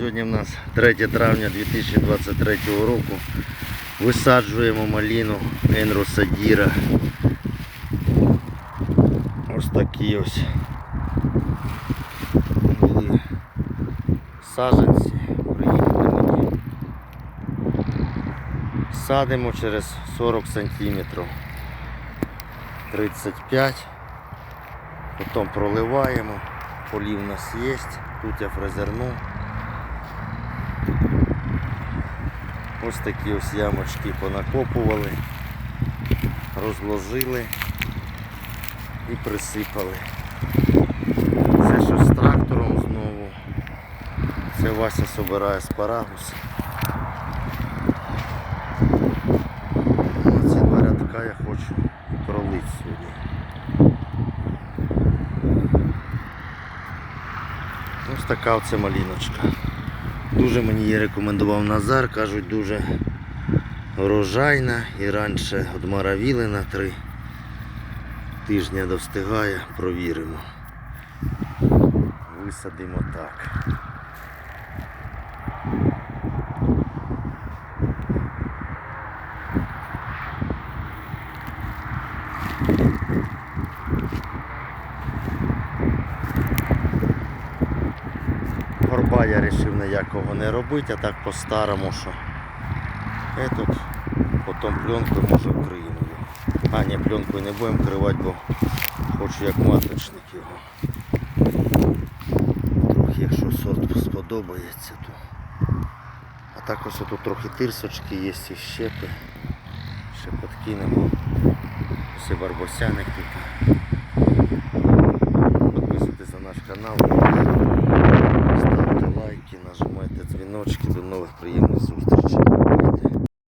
Сьогодні в нас 3 травня 2023 року. Висаджуємо маліну Енруса Діра. Ось такі ось були саджанці. Приїхали. Садимо через 40 сантиметрів. 35. Потім проливаємо. Полів у нас є. Тут я фрезерну. Ось такі ось ямочки понакопували, розложили і присипали. Це щось з трактором знову. Це Вася собирає спарагус. Ну, Ці два рядка я хочу пролити сьогодні. Ось така оце маліночка. Дуже мені її рекомендував Назар, кажуть, дуже врожайна і раніше одмаравіли на три тижня достигає, провіримо. Висадимо так. Горба я вирішив ніякого не робити, а так по-старому, що этот, потім пленкою може вкриємо. А, ні, пленкою не будемо вкривати, бо хочу як маточник його. Трохи, якщо сорт сподобається, то. А так ось тут трохи тирсочки є і щепи. Ще подкинемо. Все барбосяник дзвіночки, до нових приємних зустрічей.